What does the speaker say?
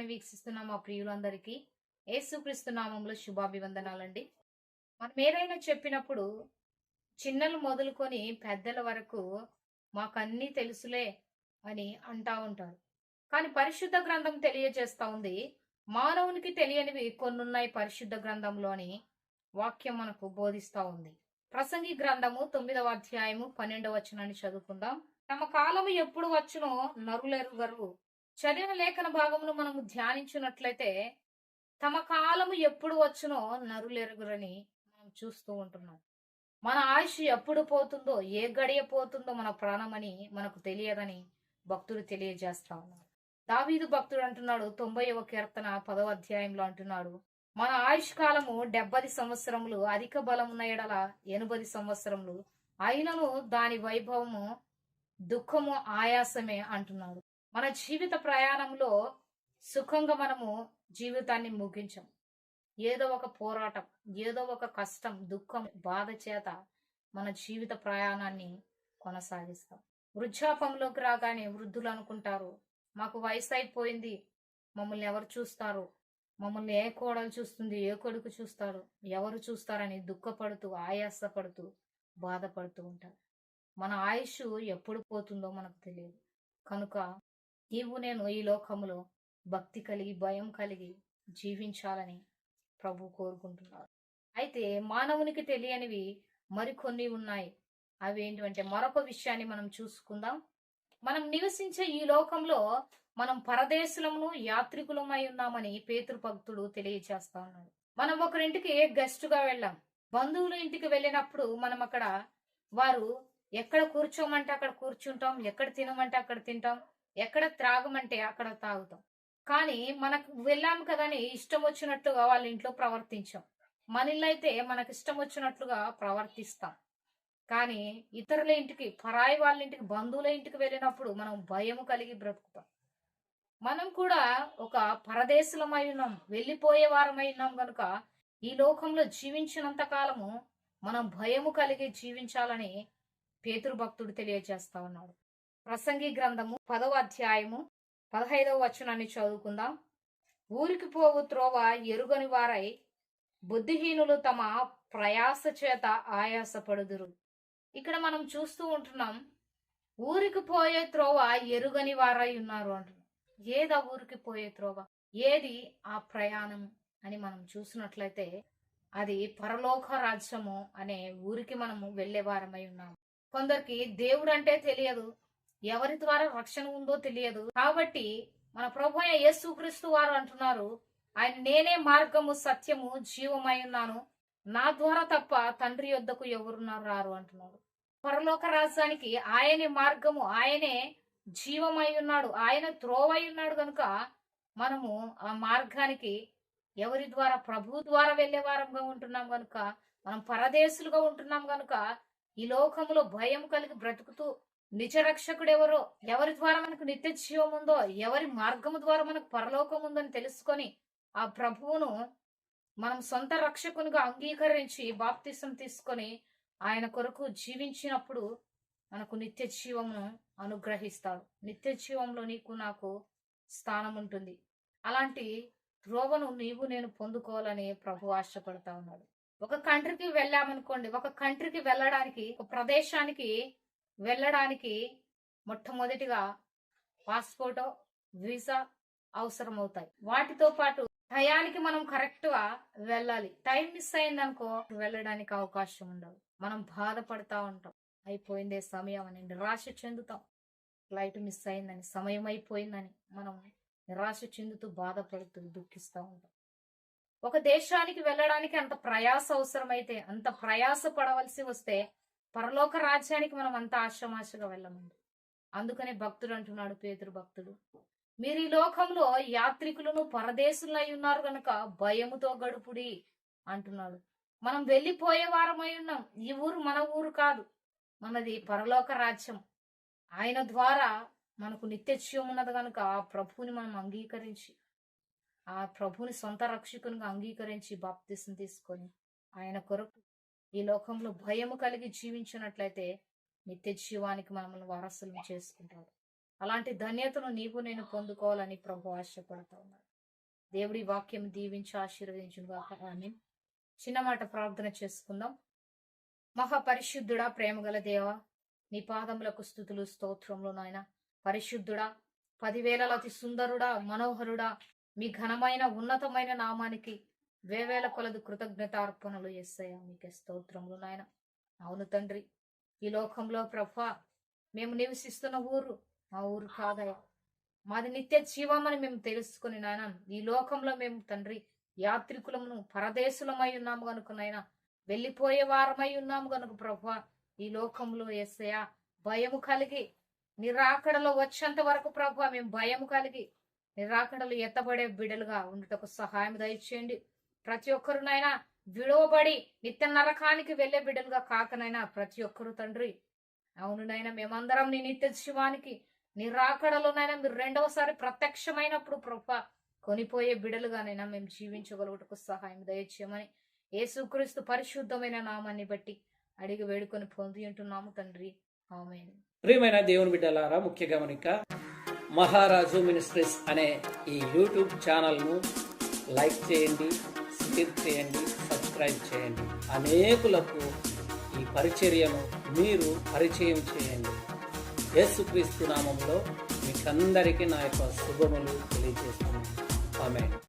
కార్యక్రమాన్ని వీక్షిస్తున్న మా ప్రియులందరికీ. ఏసుక్రీస్తు నామంలో శుభాభివందనాలండి. మనం ఏదైనా చెప్పినప్పుడు చిన్నలు మొదలుకొని పెద్దల వరకు మాకన్నీ తెలుసులే అని అంటా ఉంటారు. కానీ పరిశుద్ధ గ్రంథం తెలియజేస్తా ఉంది. మానవునికి తెలియనివి కొన్ని ఉన్నాయి పరిశుద్ధ గ్రంథంలోని వాక్యం మనకు బోధిస్తా ఉంది. ప్రసంగి గ్రంథము తొమ్మిదవ అధ్యాయము పన్నెండవ వచనాన్ని చదువుకుందాం. తమ కాలము ఎప్పుడు వచ్చునో నరులెరుగరు. చదివిన లేఖన భాగమును మనము ధ్యానించినట్లయితే తమ కాలము ఎప్పుడు వచ్చునో నరులెరుగురని మనం చూస్తూ ఉంటున్నాం. మన ఆయుష్ ఎప్పుడు పోతుందో ఏ గడియ పోతుందో మన ప్రాణమని మనకు తెలియదని భక్తుడు తెలియజేస్తా ఉన్నారు. దావీదు భక్తుడు అంటున్నాడు తొంభైవ కీర్తన పదవ అధ్యాయంలో అంటున్నాడు మన ఆయుష్ కాలము డెబ్బది సంవత్సరములు అధిక బలమున్న ఎడల ఎనభది సంవత్సరములు అయినను దాని వైభవము దుఃఖము ఆయాసమే అంటున్నాడు. మన జీవిత ప్రయాణంలో సుఖంగా మనము జీవితాన్ని ముగించం ఏదో ఒక పోరాటం ఏదో ఒక కష్టం దుఃఖం బాధ చేత మన జీవిత ప్రయాణాన్ని కొనసాగిస్తాం. వృద్ధాపంలోకి రాగానే వృద్ధులు అనుకుంటారు మాకు వయసు అయిపోయింది మమ్మల్ని ఎవరు చూస్తారు? మమ్మల్ని ఏ కోడలు చూస్తుంది ఏ కొడుకు చూస్తారు? ఎవరు చూస్తారని దుఃఖపడుతూ ఆయాసపడుతూ బాధపడుతూ ఉంటారు. మన ఆయుష్ ఎప్పుడు పోతుందో మనకు తెలియదు. కనుక నీవు నేను ఈ లోకములో భక్తి కలిగి భయం కలిగి జీవించాలని ప్రభు కోరుకుంటున్నారు అయితే మానవునికి తెలియనివి మరికొన్ని ఉన్నాయి. అవి ఏంటంటే మరొక విషయాన్ని మనం చూసుకుందాం. మనం నివసించే ఈ లోకంలో మనం పరదేశులమును యాత్రికులమై ఉన్నామని పేతురు భక్తుడు తెలియజేస్తా ఉన్నాడు. మనం ఒకరింటికి గెస్ట్గా వెళ్ళాం. బంధువుల ఇంటికి వెళ్ళినప్పుడు మనం అక్కడ వారు ఎక్కడ కూర్చోమంటే అక్కడ కూర్చుంటాం ఎక్కడ తినమంటే అక్కడ తింటాం ఎక్కడ త్రాగమంటే అక్కడ తాగుతాం. కానీ మనకు వెళ్ళాము కదని ఇష్టం వచ్చినట్టుగా వాళ్ళ ఇంట్లో ప్రవర్తించాం. మన ఇల్లు అయితే మనకు ఇష్టం వచ్చినట్లుగా ప్రవర్తిస్తాం. కానీ ఇతరుల ఇంటికి పరాయి వాళ్ళ ఇంటికి బంధువుల ఇంటికి వెళ్ళినప్పుడు మనం భయం కలిగి బ్రతుకుతాం. మనం కూడా ఒక పరదేశులమై ఉన్నాం వెళ్ళిపోయే వారమై ఉన్నాం కనుక ఈ లోకంలో జీవించినంత కాలము మనం భయము కలిగి జీవించాలని పేతురు భక్తుడు తెలియజేస్తా ఉన్నాడు. ప్రసంగి గ్రంథము పదవ అధ్యాయము పదహైదవ వచనాన్ని చదువుకుందాం. ఊరికి పోవు త్రోవ ఎరుగని వారై బుద్ధిహీనులు తమ ప్రయాస చేత ఆయాసపడుదురు. ఇక్కడ మనం చూస్తూ ఉంటున్నాం ఊరికి పోయే త్రోవ ఎరుగని వారై ఉన్నారు అంటున్నాం ఏదా ఊరికి పోయే త్రోవ? ఏది ఆ ప్రయాణం అని మనం చూసినట్లయితే అది పరలోక రాజ్యము అనే ఊరికి మనము వెళ్ళే వారమై ఉన్నాం. కొందరికి దేవుడు అంటే తెలియదు ఎవరి ద్వారా రక్షణ ఉందో తెలియదు. కాబట్టి మన ప్రభు అయిన యేసుక్రీస్తు వారు అంటున్నారు ఆయన నేనే మార్గము సత్యము జీవమై ఉన్నాను. నా ద్వారా తప్ప తండ్రి యొద్దకు ఎవరున్నారు? రారు అంటున్నాడు. పరలోక రాజ్యానికి ఆయనే మార్గము ఆయనే జీవమై ఉన్నాడు ఆయన త్రోవై ఉన్నాడు కనుక మనము ఆ మార్గానికి ఎవరి ద్వారా ప్రభు ద్వారా వెళ్ళే వారంగా ఉంటున్నాం కనుక మనం పరదేశులుగా ఉంటున్నాం కనుక ఈ లోకంలో భయం కలిగి బ్రతుకుతూ నిజ రక్షకుడు ఎవరో ఎవరి ద్వారా మనకు నిత్య జీవం ఉందో ఎవరి మార్గము ద్వారా మనకు పరలోకం ఉందని తెలుసుకొని ఆ ప్రభువును మనం సొంత రక్షకునిగా అంగీకరించి బాప్తిసం తీసుకొని ఆయన కొరకు జీవించినప్పుడు మనకు నిత్య జీవమును అనుగ్రహిస్తాడు. నిత్య జీవంలో నీకు నాకు స్థానం ఉంటుంది. అలాంటి ద్రోవను నీవు నేను పొందుకోవాలని ప్రభు ఆశపడతా ఉన్నాడు. ఒక కంట్రీకి వెళ్ళామనుకోండి ఒక కంట్రీకి వెళ్ళడానికి ఒక ప్రదేశానికి వెళ్ళడానికి మొట్టమొదటిగా పాస్పోర్టో వీసా అవసరం అవుతాయి వాటితో పాటు టయానికి మనం కరెక్ట్గా వెళ్ళాలి. టైం మిస్ అయిందనుకో వెళ్ళడానికి అవకాశం ఉండదు. మనం బాధపడతా ఉంటాం. అయిపోయిందే సమయం అని నిరాశ చెందుతాం. ఫ్లైట్ మిస్ అయిందని సమయం అయిపోయిందని మనం నిరాశ చెందుతూ బాధపడుతూ దుఃఖిస్తూ ఉంటాం. ఒక దేశానికి వెళ్ళడానికి అంత ప్రయాస అవసరమైతే అంత ప్రయాస పడవలసి వస్తే పరలోక రాజ్యానికి మనం అంత ఆశమాశగా వెళ్ళమండి. అందుకనే భక్తుడు అంటున్నాడు పేతురు భక్తుడు మీరు ఈ లోకంలో యాత్రికులను పరదేశులై ఉన్నారు గనక భయముతో గడుపుడి అంటున్నాడు. మనం వెళ్ళిపోయే వారమై ఉన్నాం. ఈ ఊరు మన ఊరు కాదు మనది పరలోక రాజ్యం. ఆయన ద్వారా మనకు నిత్యత్యం ఉన్నది కనుక ఆ ప్రభువుని మనం అంగీకరించి ఆ ప్రభుని సొంత రక్షకునిగా అంగీకరించి బాప్తిసం తీసుకొని ఆయన కొరకు ఈ లోకంలో భయము కలిగి జీవించినట్లయితే నిత్య జీవానికి మనల్ని వారసులను చేసుకుంటాడు అలాంటి ధన్యతను నీవు నేను పొందుకోవాలని ప్రభు ఆశపడతా ఉన్నాడు. దేవుడి వాక్యం దీవించి ఆశీర్వదించుగా ఆమె చిన్న మాట ప్రార్థన చేసుకుందాం. మహాపరిశుద్ధుడా ప్రేమగల దేవ నీ పాదములకు స్థుతులు స్తోత్రములు నాయన. పరిశుద్ధుడా పదివేల అతి సుందరుడా మనోహరుడా మీ ఘనమైన ఉన్నతమైన నామానికి వేవేల కొలది కృతజ్ఞత అర్పణలు మీకే స్తోత్రములు నాయన. అవును తండ్రి ఈ లోకంలో ప్రభా మేము నివసిస్తున్న ఊరు మా ఊరు కాదయా మాది నిత్య జీవమని మేము తెలుసుకుని నాయన ఈ లోకంలో మేము తండ్రి యాత్రికులమును పరదేశులమై ఉన్నాము కనుక నాయన వెళ్ళిపోయే వారమై ఉన్నాము కనుక ప్రభా ఈ లోకంలో ఎస్సయా భయము కలిగి నిరాకడలో వచ్చేంత వరకు ప్రభా మేము భయము కలిగి నిరాకడలు ఎత్తబడే బిడలుగా ఉండటకు సహాయం దయచేయండి. ప్రతి ఒక్కరునైనా విడవబడి నిత్య నరకానికి వెళ్ళే బిడ్డలుగా కాకనైనా ప్రతి ఒక్కరు తండ్రి. అవునునైనా మేమందరం నీ నిత్య జీవానికి నిరాకడలోనైనా మీరు రెండవసారి ప్రత్యక్షమైనప్పుడు ప్రభా కొనిపోయే బిడలుగానైనా మేము జీవించగలుగుటకు సహాయం దయచేయమని యేసుక్రీస్తు పరిశుద్ధమైన నామాన్ని బట్టి అడిగి వేడుకొని పొంది ఉంటున్నాము తండ్రి. ప్రియమైన దేవుని బిడ్డలారా ముఖ్య గమనిక మహారాజు మినిస్ట్రీస్ అనే ఈ యూట్యూబ్ ఛానల్ను లైక్ చేయండి షేర్ చేయండి సబ్స్క్రైబ్ చేయండి. అనేకులకు ఈ పరిచర్యను మీరు పరిచయం చేయండి. యేసుక్రీస్తు నామంలో మీకందరికీ నా యొక్క శుభములు తెలియజేస్తున్నాను. ఆమె